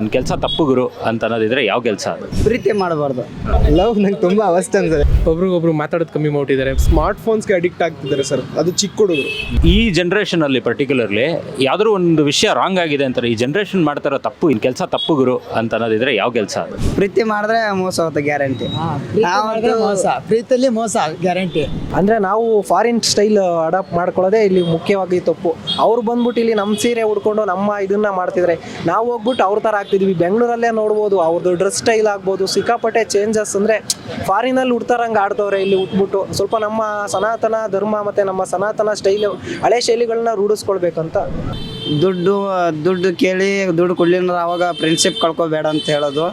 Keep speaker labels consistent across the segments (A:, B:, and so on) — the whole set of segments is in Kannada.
A: ಒಂದು ಕೆಲಸ ತಪ್ಪು ಗುರು ಅಂತ ಅನ್ನೋದಿದ್ರೆ ಯಾವ ಕೆಲಸ? ಅದು
B: ಪ್ರೀತಿ ಮಾಡಬಾರ್ದು.
C: ಲವ್ ನಂಗೆ ತುಂಬ ಅವಸ್ಥೆ ಅನ್ಸುತ್ತೆ.
D: ಒಬ್ರಿಗೊಬ್ರು ಮಾತಾಡೋದು ಕಮ್ಮಿ ಮಾಡ್ಬಿಟ್ಟಿದ್ದಾರೆ ಸ್ಮಾರ್ಟ್ ಫೋನ್ಸ್ಗೆ ಅಡಿಕ್ಟ್ ಆಗ್ತಿದ್ದಾರೆ ಸರ್. ಅದು ಚಿಕ್ಕ ಹುಡುಗರು.
A: ಈ ಜನ್ರೇಷನಲ್ಲಿ ಪರ್ಟಿಕ್ಯುಲರ್ಲಿ ಯಾವ್ದಾದ್ರು ಒಂದು ವಿಷಯ ರಾಂಗ್ ಆಗಿದೆ ಅಂತಾರೆ ಈ ಜನ್ರೇಷನ್ ಮಾಡ್ತಾರೋ ತಪ್ಪು ಇನ್ ಕೆಲಸ ತಪ್ಪು ಗುರು ಅಂತ ಅನ್ನೋದಿದ್ರೆ ಯಾವ ಕೆಲಸ? ಅದು
B: ಪ್ರೀತಿ ಮಾಡಿದ್ರೆ ಮೋಸ ಹೋಗುತ್ತೆ ಗ್ಯಾರಂಟಿ ನಾವಂತೂ
E: ಮೋಸ. ಪ್ರೀತಿಯಲ್ಲಿ ಮೋಸ ಗ್ಯಾರಂಟಿ
F: ಅಂದ್ರೆ ನಾವು ಫಾರಿನ್ ಸ್ಟೈಲ್ ಅಡಾಪ್ಟ್ ಮಾಡ್ಕೊಳ್ಳೋದೇ ಇಲ್ಲಿ ಮುಖ್ಯವಾಗಿ ತಪ್ಪು. ಅವ್ರು ಬಂದ್ಬಿಟ್ಟು ಇಲ್ಲಿ ನಮ್ಮ ಸೀರೆ ಉಡ್ಕೊಂಡು ನಮ್ಮ ಇದನ್ನ ಮಾಡ್ತಿದ್ರೆ ನಾವು ಹೋಗ್ಬಿಟ್ಟು ಅವ್ರ ಥರ ಆಗ್ತಿದ್ವಿ ಬೆಂಗಳೂರಲ್ಲೇ ನೋಡ್ಬೋದು ಅವ್ರದ್ದು ಡ್ರೆಸ್ ಸ್ಟೈಲ್ ಆಗ್ಬೋದು ಸಿಕ್ಕಾಪಟ್ಟೆ ಚೇಂಜಸ್ ಅಂದರೆ ಫಾರಿನಲ್ಲಿ ಉಡ್ತಾರಂಗೆ ಆಡ್ತವ್ರೆ ಇಲ್ಲಿ ಉಟ್ಬಿಟ್ಟು. ಸ್ವಲ್ಪ ನಮ್ಮ ಸನಾತನ ಧರ್ಮ ಮತ್ತು ನಮ್ಮ ಸನಾತನ ಸ್ಟೈಲ್ ಹಳೆ ಶೈಲಿಗಳನ್ನ ರೂಢಿಸ್ಕೊಳ್ಬೇಕಂತ.
B: ದುಡ್ಡು ದುಡ್ಡು ಕೇಳಿ ದುಡ್ಡು ಕೊಡ್ಲಿಲ್ಲ ಅವಾಗ ಫ್ರೆಂಡ್ಶಿಪ್ ಕಳ್ಕೊಬೇಡ ಅಂತ ಹೇಳೋದು.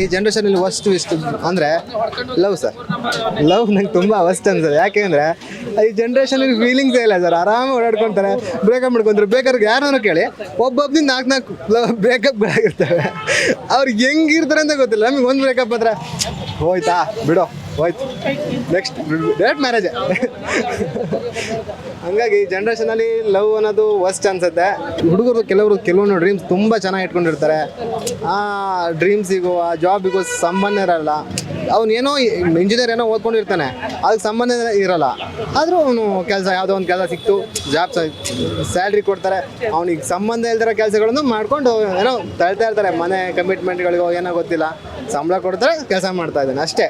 C: ಈ ಜನ್ರೇಷನಲ್ಲಿ ವಸ್ತು ಇಷ್ಟು ಅಂದರೆ ಲವ್ ಸರ್ ಲವ್ ನಂಗೆ ತುಂಬ ವಸ್ಟ್ ಅನ್ಸುತ್ತೆ. ಯಾಕೆ ಅಂದರೆ ಈ ಜನ್ರೇಷನಲ್ಲಿ ಫೀಲಿಂಗ್ಸೇ ಇಲ್ಲ ಸರ್ ಆರಾಮಾಗಿ ಓಡಾಡ್ಕೊತಾರೆ ಬ್ರೇಕಪ್ ಮಾಡ್ಕೊಂತಾರೆ. ಬೇಕಾದ್ರೆ ಯಾರನ್ನೂ ಕೇಳಿ ಒಬ್ಬೊಬ್ಬನಿಂದ ನಾಲ್ಕು ನಾಲ್ಕು ಲವ್ ಬ್ರೇಕಪ್ಗಳಾಗಿರ್ತವೆ ಅವ್ರಿಗೆ ಹೆಂಗಿರ್ತಾರೆ ಅಂತ ಗೊತ್ತಿಲ್ಲ. ನಮಗೆ ಒಂದು ಬ್ರೇಕಪ್ ಹತ್ರ ಹೋಯ್ತಾ? ಬಿಡು, ಹೋಯ್ತು. ನೆಕ್ಸ್ಟ್ ಡೇಟ್ ಮ್ಯಾರೇಜ್ ಹಂಗಾಗಿ ಜನ್ರೇಷನಲ್ಲಿ ಲವ್ ಅನ್ನೋದು ವರ್ಸ್ಟ್ ಅನ್ಸುತ್ತೆ. ಹುಡುಗರು ಕೆಲವರು ಕೆಲವೊಂದು ಡ್ರೀಮ್ಸ್ ತುಂಬ ಚೆನ್ನಾಗಿ ಇಟ್ಕೊಂಡಿರ್ತಾರೆ. ಆ ಡ್ರೀಮ್ಸಿಗೂ ಆ ಜಾಬಿಗೂ ಸಂಬಂಧ ಇರಲ್ಲ. ಅವನು ಏನೋ ಇಂಜಿನಿಯರ್ ಏನೋ ಓದ್ಕೊಂಡಿರ್ತಾನೆ. ಅದಕ್ಕೆ ಸಂಬಂಧ ಇರಲ್ಲ. ಆದರೂ ಅವನು ಕೆಲಸ, ಯಾವುದೋ ಒಂದು ಕೆಲಸ ಸಿಕ್ತು ಜಾಬ್ ಸ್ಯಾಲ್ರಿ ಕೊಡ್ತಾರೆ. ಅವನಿಗೆ ಸಂಬಂಧ ಇಲ್ದಿರೋ ಕೆಲಸಗಳನ್ನು ಮಾಡ್ಕೊಂಡು ಏನೋ ತಳ್ತಾ ಇರ್ತಾರೆ. ಮನೆ ಕಮಿಟ್ಮೆಂಟ್ಗಳಿಗೋ ಏನೋ ಗೊತ್ತಿಲ್ಲ. ಸಂಬಳ ಕೊಡ್ತಾರೆ ಕೆಲಸ ಮಾಡ್ತಾ ಇದ್ದಾನೆ ಅಷ್ಟೇ.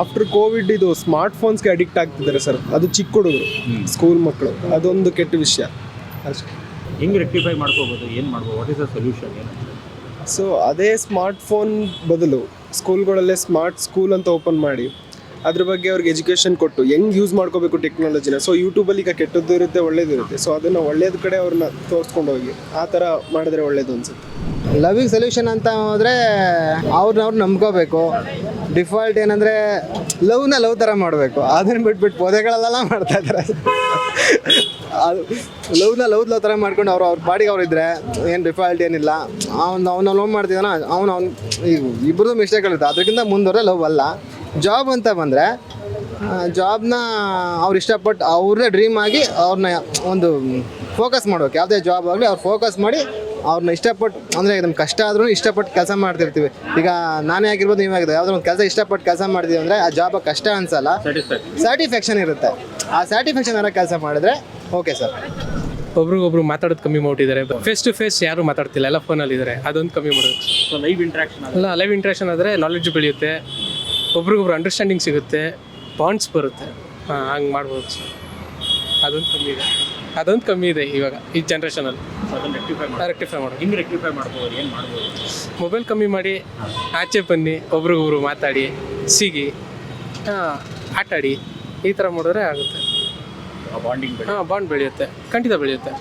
D: ಆಫ್ಟರ್ ಕೋವಿಡ್ ಇದು ಸ್ಮಾರ್ಟ್ ಫೋನ್ಸ್ಗೆ ಅಡಿಕ್ಟ್ ಆಗ್ತಿದ್ದಾರೆ ಸರ್ ಅದು ಚಿಕ್ಕ ಹುಡುಗರು ಸ್ಕೂಲ್ ಮಕ್ಕಳು ಅದೊಂದು ಕೆಟ್ಟ ವಿಷಯ. ಅಷ್ಟೇ.
A: ಹೆಂಗ್ ರೆಕ್ಟಿಫೈ ಮಾಡ್ಕೋಬಹುದು ಏನು ಮಾಡ್ಬೋದು ವಾಟ್ ಇಸ್ ದ ಸೊಲ್ಯೂಷನ್ ಏನು?
D: ಸೊ ಅದೇ ಸ್ಮಾರ್ಟ್ ಫೋನ್ ಬದಲು ಸ್ಕೂಲ್ಗಳಲ್ಲೇ ಸ್ಮಾರ್ಟ್ ಸ್ಕೂಲ್ ಅಂತ ಓಪನ್ ಮಾಡಿ ಅದ್ರ ಬಗ್ಗೆ ಅವ್ರಿಗೆ ಎಜುಕೇಶನ್ ಕೊಟ್ಟು ಹೆಂಗ್ ಯೂಸ್ ಮಾಡ್ಕೋಬೇಕು ಟೆಕ್ನಾಲಜಿನ ಸೊ ಯೂಟ್ಯೂಬಲ್ಲಿ ಈಗ ಕೆಟ್ಟದ್ದು ಇರುತ್ತೆ, ಒಳ್ಳೇದು ಇರುತ್ತೆ. ಸೊ ಅದನ್ನು ಒಳ್ಳೇದ್ ಕಡೆ ಅವ್ರನ್ನ ತೋರಿಸ್ಕೊಂಡು ಹೋಗಿ. ಆ ಥರ ಮಾಡಿದ್ರೆ ಒಳ್ಳೇದು ಅನ್ಸುತ್ತೆ.
C: ಲವಿಂಗ್ ಸೊಲ್ಯೂಷನ್ ಅಂತ ಹೋದರೆ ಅವ್ರನ್ನ ಅವ್ರು ನಂಬ್ಕೋಬೇಕು. ಡಿಫಾಲ್ಟ್ ಏನಂದರೆ ಲವ್ನ ಲವ್ ಥರ ಮಾಡಬೇಕು. ಅದನ್ನು ಬಿಟ್ಬಿಟ್ಟು ಪೊದೆಗಳಲ್ಲೆಲ್ಲ ಮಾಡ್ತಾ ಇದಾರೆ. ಅದು ಲವ್ನ ಲವ್ ಲವ್ ಥರ ಮಾಡ್ಕೊಂಡು ಅವ್ರು ಅವ್ರ ಪಾಡಿಗೆ ಅವ್ರು ಇದ್ದರೆ ಏನು ಡಿಫಾಲ್ಟ್ ಏನಿಲ್ಲ. ಅವ್ನು ಅವ್ನ ಲವ್ ಮಾಡ್ತಿದ್ದಾನ ಅವ್ನು ಅವ್ನು ಇಬ್ಬರದು ಮಿಸ್ಟೇಕ್ಗಳಿರುತ್ತೆ ಅದಕ್ಕಿಂತ ಮುಂದುವರೆ ಲವ್ ಅಲ್ಲ. ಜಾಬ್ ಅಂತ ಬಂದರೆ ಜಾಬ್ನ ಅವ್ರು ಇಷ್ಟಪಟ್ಟು ಅವ್ರನ್ನೇ ಡ್ರೀಮ್ ಆಗಿ ಅವ್ರನ್ನ ಒಂದು ಫೋಕಸ್ ಮಾಡೋಕೆ. ಯಾವುದೇ ಜಾಬ್ ಆಗಲಿ ಅವ್ರು ಫೋಕಸ್ ಮಾಡಿ ಅವ್ರನ್ನ ಇಷ್ಟಪಟ್ಟು ಅಂದರೆ ನಮ್ಗೆ ಕಷ್ಟ ಆದರೂ ಇಷ್ಟಪಟ್ಟು ಕೆಲಸ ಮಾಡ್ತಿರ್ತೀವಿ. ಈಗ ನಾನೇ ಆಗಿರ್ಬೋದು ನೀವಾಗಿದೆ ಯಾವುದೋ ಒಂದು ಕೆಲಸ ಇಷ್ಟಪಟ್ಟು ಕೆಲಸ ಮಾಡ್ತೀವಿ ಅಂದರೆ ಆ ಜಾಬ್ ಕಷ್ಟ ಅನ್ಸಲ್ಲ. ಸ್ಯಾಟಿಸ್ಫ್ಯಾಕ್ಷನ್ ಇರುತ್ತೆ. ಆ ಸ್ಯಾಟಿಸ್ಫ್ಯಾಕ್ಷನ್ ಏನೋ ಕೆಲಸ ಮಾಡಿದ್ರೆ ಓಕೆ ಸರ್
D: ಒಬ್ರಿಗೊಬ್ರು ಮಾತಾಡೋದು ಕಮ್ಮಿ ಮಾಡಿದ್ದಾರೆ ಫೇಸ್ ಟು ಫೇಸ್ ಯಾರು ಮಾತಾಡ್ತಿಲ್ಲ ಎಲ್ಲ ಫೋನಲ್ಲಿ ಇದ್ದಾರೆ ಅದೊಂದು ಕಮ್ಮಿ ಮಾಡೋದು
A: ಸೊ ಲೈವ್ ಇಂಟ್ರಾಕ್ಷನ್
D: ಅಲ್ಲ ಲೈವ್ ಇಂಟ್ರಾಕ್ಷನ್ ಆದರೆ ನಾಲೆಡ್ಜ್ ಬೆಳೆಯುತ್ತೆ. ಒಬ್ರಿಗೊಬ್ರು ಅಂಡರ್ಸ್ಟ್ಯಾಂಡಿಂಗ್ ಸಿಗುತ್ತೆ ಬಾಂಡ್ಸ್ ಬರುತ್ತೆ. ಹಾಂ ಹಂಗೆ ಮಾಡ್ಬೋದು ಸರ್. ಅದೊಂದು ಕಮ್ಮಿ ಇದೆ. ಅದೊಂದು ಕಮ್ಮಿ ಇದೆ ಇವಾಗ ಈ ಜನ್ರೇಷನಲ್ಲಿ
A: ರೆಕ್ಟಿಫೈ ಮಾಡಿ
D: ರೆಕ್ಟಿಫೈ ಮಾಡೋದು
A: ಹೆಂಗ್ ರೆಕ್ಟಿಫೈ ಮಾಡ್ಬೋದು ಏನು ಮಾಡ್ಬೋದು?
D: ಮೊಬೈಲ್ ಕಮ್ಮಿ ಮಾಡಿ ಆಚೆ ಬನ್ನಿ ಒಬ್ರಿಗೊಬ್ರು ಮಾತಾಡಿ ಸಿಗಿ ಹಾಂ ಆಟಾಡಿ ಈ ಥರ ಮಾಡಿದ್ರೆ ಆಗುತ್ತೆ.
A: ಬಾಂಡಿಂಗ್
D: ಹಾಂ ಬಾಂಡ್ ಬೆಳೆಯುತ್ತೆ. ಖಂಡಿತ ಬೆಳೆಯುತ್ತೆ.